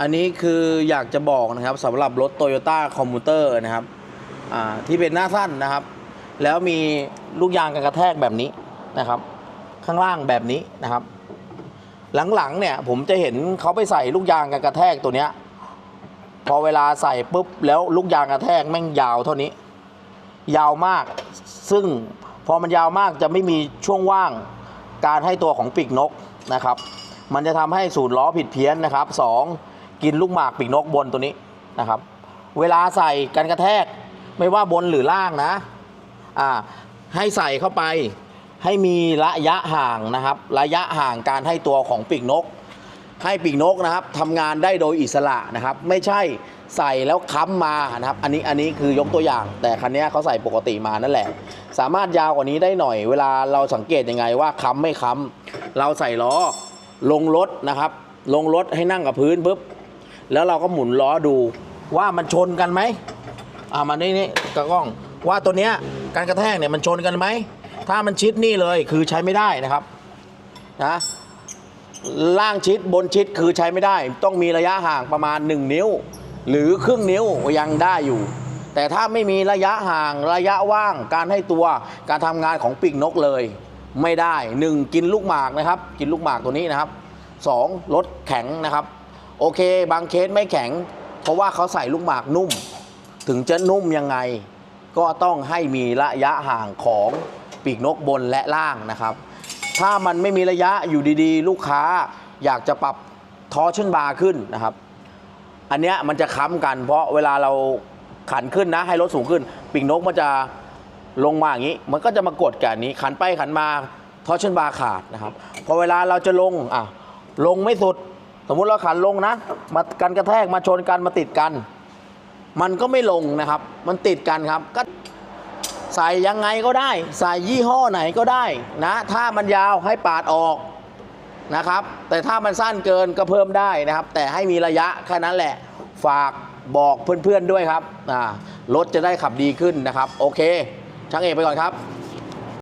อันนี้คืออยากจะบอกนะครับสำหรับรถ Toyota c o m m u t e r นะครับที่เป็นหน้าสั้นนะครับ แล้วมีลูกยางกันกระแทกแบบนี้นะครับ ข้างล่างแบบนี้นะครับ หลังๆเนี่ยผมจะเห็นเขาไปใส่ลูกยางกันกระแทกตัวเนี้ยพอเวลาใส่ปุ๊บแล้วลูกยางกระแทกแม่งยาวเท่านี้ ยาวมาก ซึ่งพอมันยาวมากจะไม่มีช่วงว่างการให้ตัวของปีกนกนะครับ มันจะทำให้ศูนย์ล้อผิดเพี้ยนนะครับสอง กินลูกหมากปีกนกบนตัวนี้นะครับ เวลาใส่กันกระแทกไม่ว่าบนหรือล่างนะอ่าให้ใส่เข้าไปให้มีระยะห่างนะครับ ระยะห่างการให้ตัวของปีกนก ให้ปีกนกนะครับทำงานได้โดยอิสระนะครับ ไม่ใช่ใส่แล้วค้ำมานะครับ อันนี้อันนี้คือยกตัวอย่าง แต่คันนี้เขาใส่ปกติมานั่นแหละ สามารถยาวกว่านี้ได้หน่อย เวลาเราสังเกตยังไงว่าค้ำไม่ค้ำเราใส่ล้อลงรถนะครับ ลงรถให้นั่งกับพื้นปุ๊บ แล้วเราก็หมุนล้อดูว่ามันชนกันไหมอ่ามันนี่นี่กระกล้องว่าตัวเนี้ยการกระแทกเนี่ยมันชนกันไหมถ้ามันชิดนี่เลยคือใช้ไม่ได้นะครับนะล่างชิดบนชิดคือใช้ไม่ได้ ต้องมีระยะห่างประมาณ 1 นิ้ว หรือครึ่งนิ้วยังได้อยู่ แต่ถ้าไม่มีระยะห่างระยะว่างการให้ตัวการทำงานของปีกนกเลย ไม่ได้ 1 กินลูกหมากนะครับ กินลูกหมากตัวนี้นะครับ 2 ลดแข็งนะครับ โอเค บางเคสไม่แข็ง เพราะว่าเขาใส่ลูกหมากนุ่ม ถึงจะนุ่มยังไง ก็ต้องให้มีระยะห่างของปีกนกบนและล่างนะครับ ถ้ามันไม่มีระยะอยู่ดีๆ ลูกค้าอยากจะปรับทอชั่นบาร์ขึ้นนะครับ อันเนี้ยมันจะค้ำกัน เพราะเวลาเราขันขึ้นนะให้รถสูงขึ้น ปีกนกมันจะลงมาอย่างนี้ มันก็จะมากดกันนี้ขันไปขันมาทอชั่นบาร์ขาดนะครับ พอเวลาเราจะลงอะลงไม่สุด สมมุติเราขันลงนะ มากันกระแทกมาชนกันมาติดกัน มันก็ไม่ลงนะครับ มันติดกันครับ ก็ใส่ยังไงก็ได้ ใส่ยี่ห้อไหนก็ได้นะ ถ้ามันยาวให้ปาดออกนะครับ แต่ถ้ามันสั้นเกินก็เพิ่มได้นะครับ แต่ให้มีระยะแค่นั้นแหละ ฝากบอกเพื่อนๆด้วยครับรถจะได้ขับดีขึ้นนะครับ โอเคช่างเอกไปก่อนครับ